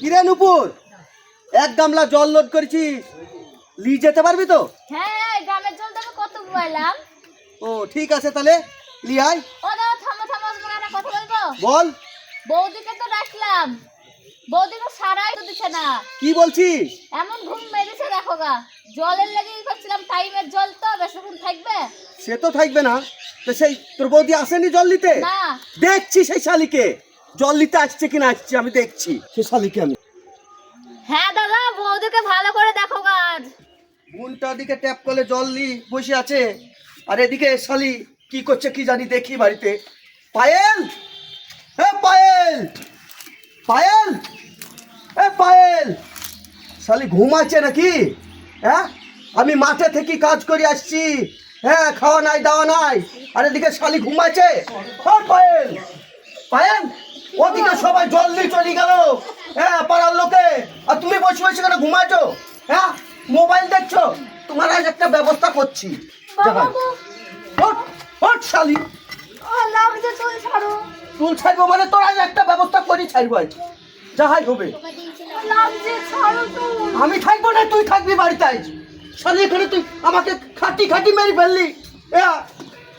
কিরে নুপুর? এক গামলা জল লোড করেছিস। লি যেতে পারবি তো? হ্যাঁ গামের জল দেবে কত বললাম ও ঠিক আছে তাহলে লি আয়। ও দাদা থামো থামো আমরা কথা বলব? বল। বৌদিকে তো ডাকলাম। বৌদিকে সারাই তো দিচ্ছে না। কি বলছিস? এমন ঘুম মেরেছে দেখো গা। জলের লেগে ই করছিলাম টাইমের জল তো বেশিক্ষণ থাকবে। সে তো থাকবে না। তো সেই তোর বৌদি আসেনি জল নিতে? না। দেখছি সেই শালিকে। জল নিতে আসছে কিনা আসছে আমি দেখছি। সেই শালিকে আমি। হ্যাঁ দাদা বৌদিকে ভালো করে দেখো গা। আর। বোনটা দিকে ট্যাপ করলে জল নি বসে আছে। আর এদিকে শালি কি করছে কি জানি দেখি বাড়িতে। পায়েল! এ পায়েল! পায়েল! পায়েল। শালি ঘুমাচ্ছে নাকি? হ্যাঁ? আমি মাঠে থেকে কাজ করে আসছি। হ্যাঁ খাওয়া নাই দাওয়া নাই। আর এদিকে শালি ঘুমাচ্ছে ও পায়েল। পায়েল ওদিকে সবাই জল দিয়ে চলে গেল। হ্যাঁ পাড়ার লোকে। আর তুমি বসে বসে কেন ঘুমাচ্ছ? হ্যাঁ মোবাইল দেখছ? তোমার আজ একটা ব্যবস্থা করছি। শালি। চুল ছাড়বো মানে তোর আজ একটা ব্যবস্থা করি ছাড়বো আজ। যাহাই হবে। আমি থাকব না তুই থাকবি বাড়িতে আজ। শালি এখানে তুই আমাকে খাটি খাটি মেরে ফেললি।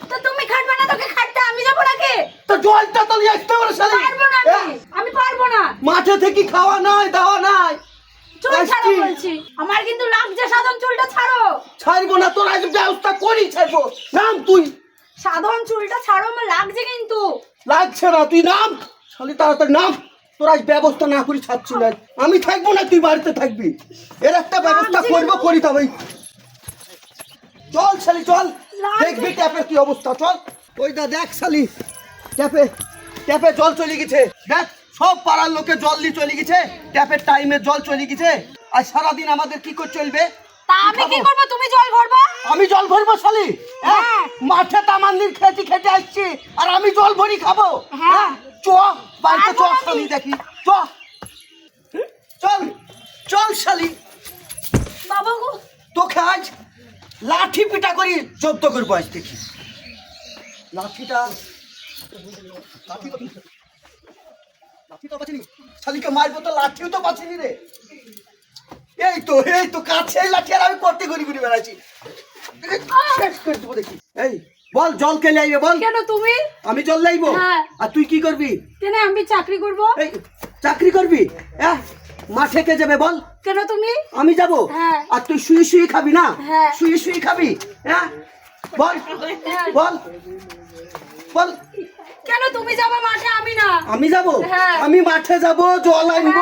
তো তুমি খাটবে না তোকে খাটতে আমি যাব নাকি? তো জলটা তো নিয়ে আসতে পারে শালি। পারব না? আমি পারব না। মাঠে থেকে খাওয়া নাই দাওয়া নাই। চুল ছাড়ো বলছি আমার কিন্তু লাগছে সাধারণ চুলটা ছাড়ো। ছাড়বো না তোর আজ ব্যবস্থা করি ছাড়বো। নাম তুই। চুলটা ছাড়ো আমার লাগছে কিন্তু। লাগছে না তুই নাম। শালি তাড়াতাড়ি নাম। তোর ব্যবস্থা না করি ছাড়ছি না আমি থাকব না তুই বাড়িতে থাকবি। এর একটা ব্যবস্থা করব করি তবে চল শালি চল। দেখবি ট্যাপের কি অবস্থা চল। ওই দা দেখ শালি। ট্যাপে ট্যাপে জল চলে গেছে। দেখ সব পাড়ার লোকে জল দিয়ে চলে গেছে। ট্যাপের টাইমে জল চলে গেছে। আর সারাদিন আমাদের কি করে চলবে? তা আমি কি? করব? তুমি জল ভরবা? আমি জল ভরবো শালি? হ্যাঁ হ্যাঁ। মাঠে তামান্দির খেতে খেতে আসছি। আর আমি জল ভরি খাব? হ্যাঁ। চ বাড়িতে চ শালি দেখি। চ। চল চল শালি। বাবা গো। তোকে আজ লাঠি পিটা করি জব্দ করব আজ দেখি। লাঠিটা লাঠি তো পাচ্ছিনি শালিকে মারবো তো লাঠিও তো পাচ্ছিনি রে। এই তো এই তো কাছে লাঠি আর আমি করতে ঘুরি ঘুরি বেড়াচ্ছি শেষ করে দেবো দেখি। এই বল জল কে লাইবে বল। কেন তুমি? আমি জল লাইবো? হ্যাঁ। আর তুই কি করবি? কেন আমি চাকরি করব? চাকরি করবি? হ্যাঁ মাঠে কে যাবে বল। কেন তুমি? আমি যাব? হ্যাঁ। আর তুই শুয়ে শুয়ে খাবি না? হ্যাঁ। শুয়ে শুয়ে খাবি হ্যাঁ বল। বল। বল। কেন তুমি যাবে মাঠে? আমি না। আমি যাব? হ্যাঁ। আমি মাঠে যাব জল আনব।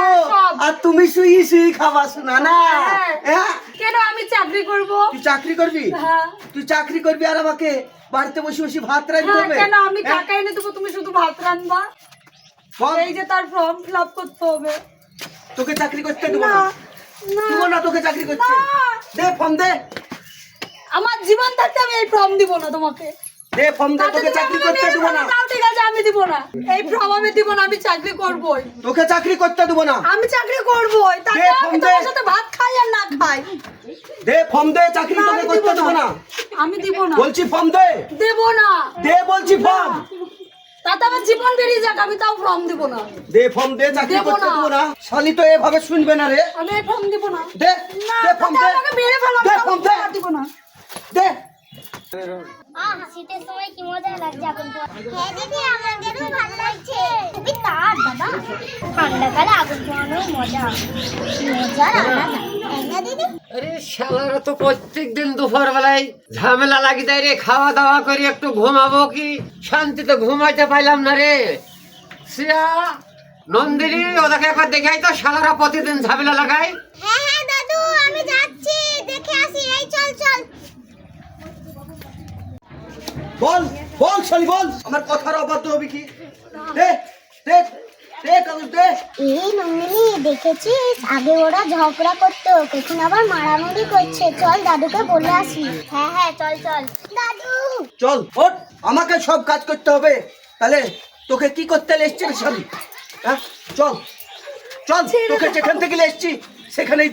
আর তুমি শুই শুই খাবা শোনা না? কেন আমি চাকরি করব? তুই চাকরি করবি? হ্যাঁ। তুই চাকরি করবি আর আমাকে? বাড়িতে বসে বসে ভাত রাখতে হ্যাঁ হবে? কেন? আমি হ্যাঁ? টাকা এনে দেবো তুমি শুধু ভাত বল, এই যে তার ফর্ম ফিল আপ করতে হবে। তোকে চাকরি করতে দেবো না? না না। দেবো না তোকে চাকরি করতে? দে ফর্ম দে। আমার জীবন থাকতে আমি এই ফর্ম দিব না তোমাকে। দে ফর্ম দে তোকে চাকরি করতে না। তাও ঠিক আছে আমি দিব না। এই ফর্ম আমি দিব না আমি চাকরি করবই। তোকে চাকরি করতে দেবো না। আমি চাকরি করবই তাতে দে, আমি ফর্ম তোমার সাথে ভাত খাই আর না খাই। দে ফর্ম দে চাকরি তোকে করতে দিব না। আমি দিব না। বলছি ফর্ম দে। দেব না। দে বলছি ফর্ম। তাতে আমার জীবন বেরিয়ে যাক আমি তাও ফর্ম দিব না। দে ফর্ম দে চাকরি করতে। দেবো না। শালি তো এভাবে শুনবে না রে। আমি এই ফর্ম দিব না। দে দে ফর্ম দে। আমাকে মেরে ফেলো দে ফর্ম দে। দিব না। দে। শীতের সময় কি মজা লাগছে আগুন পোহাতে হ্যাঁ দিদি আমাদেরও ভালো লাগছে। খুবই তার দাদা ঠান্ডাকালে আগুন পোহানোর মজা। মজার আলাদা দিদি? আরে শালারা তো প্রত্যেক দিন দুপুর বেলায় ঝামেলা লাগি দেয় রে খাওয়া দাওয়া করে একটু ঘুমাবো কি? শান্তিতে ঘুমাইতে পাইলাম না রে। শ্রেয়া নন্দিনী ওদেরকে একবার দেখাই তো শালারা প্রতিদিন ঝামেলা লাগায়। হ্যাঁ হ্যাঁ দাদু আমি যাচ্ছি। দেখে আসি। এই চল চল। বল বল শালি বল। আমার কথার অবাধ্য হবে কি? দে দে দে কাগজ দে। এই নন্দিনী দেখেছিস? আগে ওরা ঝগড়া করতো এখন আবার মারামারি করছে। চল দাদুকে বলে আসি। হ্যাঁ হ্যাঁ চল চল। দাদু! চল ওঠ। আমাকে সব কাজ করতে হবে। তাহলে তোকে কি করতে এসছি শালি হ্যাঁ চল চল তোকে যেখান থেকে এসছি সেখানেই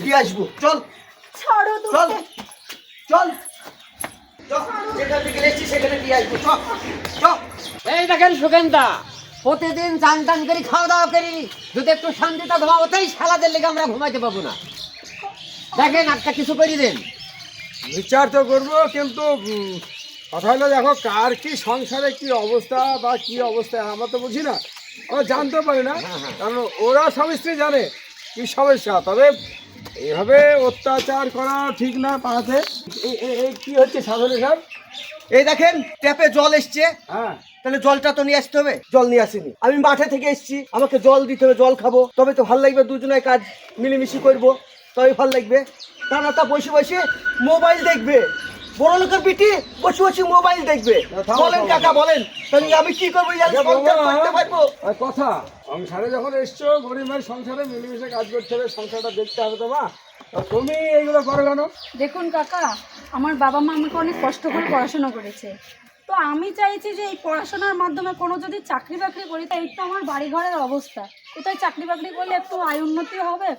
দিয়ে আসব। চল ছাড়ো চল চল। এই দেখেন সুগেন্দা প্রতিদিন চান টান করি খাওয়া দাওয়া করি। যদি একটু শান্তিতে ঘুমাবতেই সালাদের লেগে আমরা ঘুমাইতে পাবো না। দেখেন একটা কিছু করে দেন। বিচার তো করব কিন্তু কথা হলো দেখো কার কি সংসারে কি অবস্থা বা কি অবস্থা আমরা তো বুঝি না। আমরা জানতে পারি না কারণ ওরা স্বামী স্ত্রী জানে কি সমস্যা। তবে এভাবে অত্যাচার করা ঠিক না পাহাতে কি হচ্ছে সাধনে সব এই দেখেন ট্যাপে জল এসছে। হ্যাঁ। তাহলে জলটা তো নিয়ে আসতে হবে? জল নিয়ে আসিনি। আমি মাঠে থেকে এসছি আমাকে জল দিতে হবে জল খাব। তবে তো ভালো লাগবে দুজনের কাজ মিলেমিশি করব। তবে ভালো লাগবে। তা না তা বসে বসে মোবাইল দেখবে। বড় লোকের পিটি বসে বসে মোবাইল দেখবে। বলেন কাকা বলেন। তাহলে আমি কি করব? করতে পারব? কথা সংসারে যখন এসছো গরিব ভাই সংসারে মিলেমিশে কাজ করতে হবে সংসারটা দেখতে হবে তো মা। তুমি এইগুলো করো কেন? দেখুন কাকা আমার বাবা মা আমাকে অনেক কষ্ট করে পড়াশোনা করেছে। তো আমি চাইছি যে এই পড়াশোনার মাধ্যমে কোনো যদি চাকরি বাকরি করি তো এই তো আমার বাড়ি ঘরের অবস্থা। কোথায় চাকরি বাকরি করলে একটু আয় উন্নতি হবে?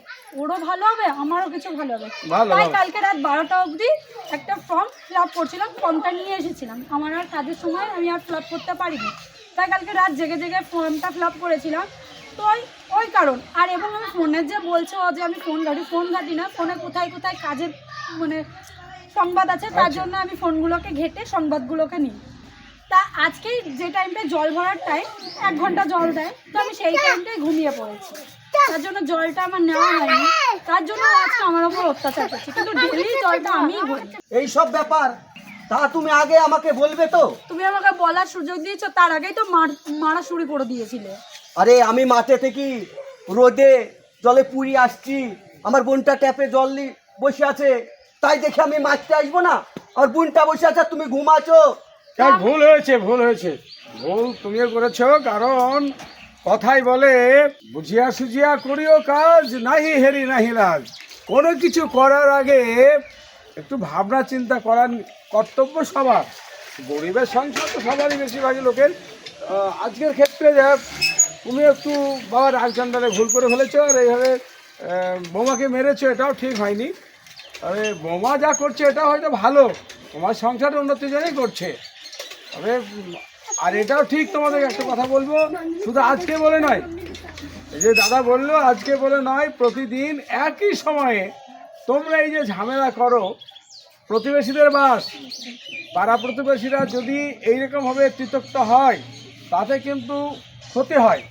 ওরও ভালো হবে আমারও কিছু ভালো হবে। তাই কালকে রাত বারোটা অবধি একটা ফর্ম ফিল আপ করছিলাম ফর্মটা নিয়ে এসেছিলাম। আমার আর কাজের সময় আমি আর ফিল আপ করতে পারিনি। তাই কালকে রাত জেগে জেগে ফর্মটা ফিল আপ করেছিলাম। তো ওই ওই কারণ। আর এবং আমি ফোনের যে বলছো যে আমি ফোন ঘাটি ফোন ঘাটি না ফোনে কোথায় কোথায় কাজের মানে সংবাদ আছে তার জন্য আমি ফোনগুলোকে ঘেটে সংবাদগুলোকে নিই। তা আজকে যে টাইমটা জল ভরার টাইম এক ঘণ্টা জল দেয় তো আমি সেই টাইমটাই ঘুমিয়ে পড়েছি। তার জন্য জলটা আমার নেওয়া হয়নি। তার জন্য আজকে আমার ওপর অত্যাচার করছে। কিন্তু ডেলি জলটা আমিই ভরি। এই সব ব্যাপার তা তুমি আগে আমাকে বলবে তো? তুমি আমাকে বলার সুযোগ দিয়েছ তার আগেই তো মার শুরু করে দিয়েছিলে। আরে আমি মাঠে থেকে রোদে জলে পুরি আসছি। আমার বোনটা ট্যাপে জল বসে আছে। তাই দেখে আমি মাছতে আসব না? আমার বোনটা বসে আছে তুমি ঘুমাছো তাই ভুল হয়েছে ভুল হয়েছে? ভুল তুমিও করেছ, কারণ কথাই বলে, বুঝিয়া সুঝিয়া করিও কাজ, নাহি হেরি নাহি লাজ। কোনো কিছু করার আগে একটু ভাবনা চিন্তা করার কর্তব্য সবার। গরিবের সংসার তো সবারই বেশিরভাগই লোকের। আজকের ক্ষেত্রে যা, তুমি একটু বাবার রাগচন্ডারে ভুল করে ফেলেছ, আর এইভাবে বোমাকে মেরেছো, এটাও ঠিক হয়নি। তবে বোমা যা করছে, এটা হয়তো ভালো। তোমার সংসারের উন্নতির জন্যই করছে। তবে, আর এটাও ঠিক তোমাদের একটা কথা বলব, শুধু আজকে বলে নয়। এই যে দাদা বলল, আজকে বলে নয়, প্রতিদিন একই সময়ে তোমরা এই যে ঝামেলা করো, প্রতিবেশীদের বাস, পাড়া প্রতিবেশীরা যদি এইরকমভাবে তৃতক্ত হয়, তাতে কিন্তু ক্ষতি হয়।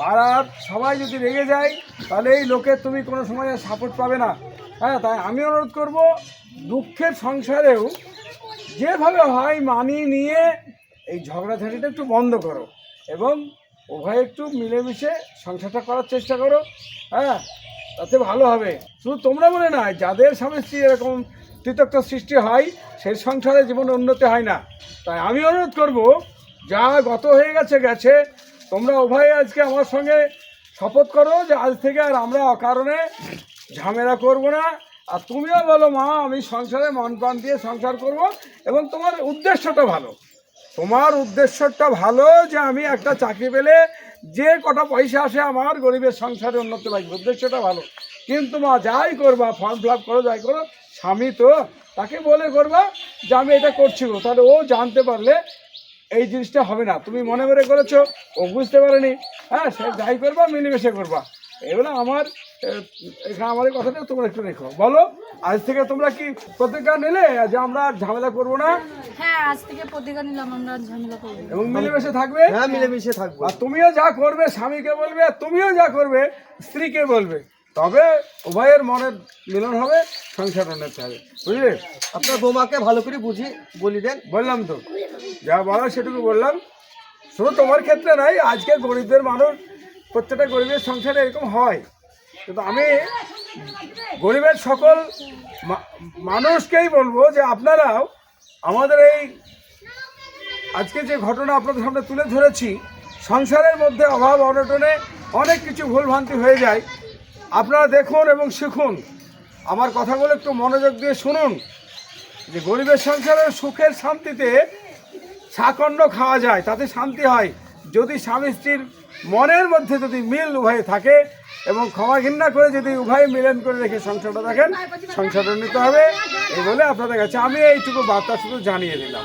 পাড়ার সবাই যদি রেগে যায়, তাহলে এই লোকের তুমি কোনো সময় সাপোর্ট পাবে না। হ্যাঁ তাই আমি অনুরোধ করব, দুঃখের সংসারেও যেভাবে হয় মানিয়ে নিয়ে এই ঝগড়াঝাটিটা একটু বন্ধ করো এবং উভয় একটু মিলেমিশে সংসারটা করার চেষ্টা করো হ্যাঁ? তাতে ভালো হবে। শুধু তোমরা বলে নয়, যাদের স্বামী স্ত্রী এরকম তৃতক্ত সৃষ্টি হয়, সেই সংসারে জীবনে উন্নতি হয় না। তাই আমি অনুরোধ করব, যা গত হয়ে গেছে গেছে। তোমরা উভয়ে আজকে আমার সঙ্গে শপথ করো যে আজ থেকে আর আমরা অকারণে ঝামেলা করব না। আর তুমিও বলো মা, আমি সংসারে মন প্রাণ দিয়ে সংসার করব এবং তোমার উদ্দেশ্যটা ভালো। তোমার উদ্দেশ্যটা ভালো যে আমি একটা চাকরি পেলে যে কটা পয়সা আসে আমার গরিবের সংসারে উন্নতি লাগবে উদ্দেশ্যটা ভালো। কিন্তু মা, যাই করবা ফর্ম ফিল করো, যাই করো, স্বামী তো তাকে বলে করবা যে আমি এটা করছি তাহলে ও জানতে পারলে এই জিনিসটা হবে না। তুমি মনে করে করেছ, ও বুঝতে পারেনি। হ্যাঁ সে যাই করবা, মিলেমিশে করবা। এগুলো আমার এখানে আমার এই কথাটা তোমরা একটু রেখো। বলো আজ থেকে তোমরা কি প্রতিজ্ঞা নিলে যে আমরা আর ঝামেলা করব না? হ্যাঁ আজ থেকে প্রতিজ্ঞা নিলাম আমরা ঝামেলা করব এবং মিলেমিশে থাকবে? হ্যাঁ মিলেমিশে থাকব। আর তুমিও যা করবে স্বামীকে বলবে আর তুমিও যা করবে স্ত্রীকে বলবে তবে উভয়ের মনের মিলন হবে সংসার উন্নতি হবে। বুঝলে? আপনার বৌমাকে ভালো করে বুঝি বলি দেন। বললাম তো। যা বলার সেটুকু বললাম। শুধু তোমার ক্ষেত্রে নয় আজকে গরিবদের মানুষ প্রত্যেকটা গরিবের সংসারে এরকম হয়। কিন্তু আমি গরিবের সকল মানুষকেই বলব যে আপনারাও আমাদের এই আজকে যে ঘটনা আপনাদের সামনে তুলে ধরেছি, সংসারের মধ্যে অভাব, অনটনে অনেক কিছু ভুলভ্রান্তি হয়ে যায়। আপনারা দেখুন এবং শিখুন। আমার কথাগুলো একটু মনোযোগ দিয়ে শুনুন। যে গরিবের সংসারের সুখের শান্তিতে সাকণ্ড খাওয়া যায়, তাতে শান্তি হয়। যদি স্বামী স্ত্রীর মনের মধ্যে যদি মিল উভয়ে থাকে এবং ক্ষমা ঘৃণা করে যদি উভয় মিলন করে রেখে সংসারটা দেখেন, সংসারটা নিতে হবে, এই বলে আপনাদের কাছে আমি এইটুকু বার্তা শুধু জানিয়ে দিলাম।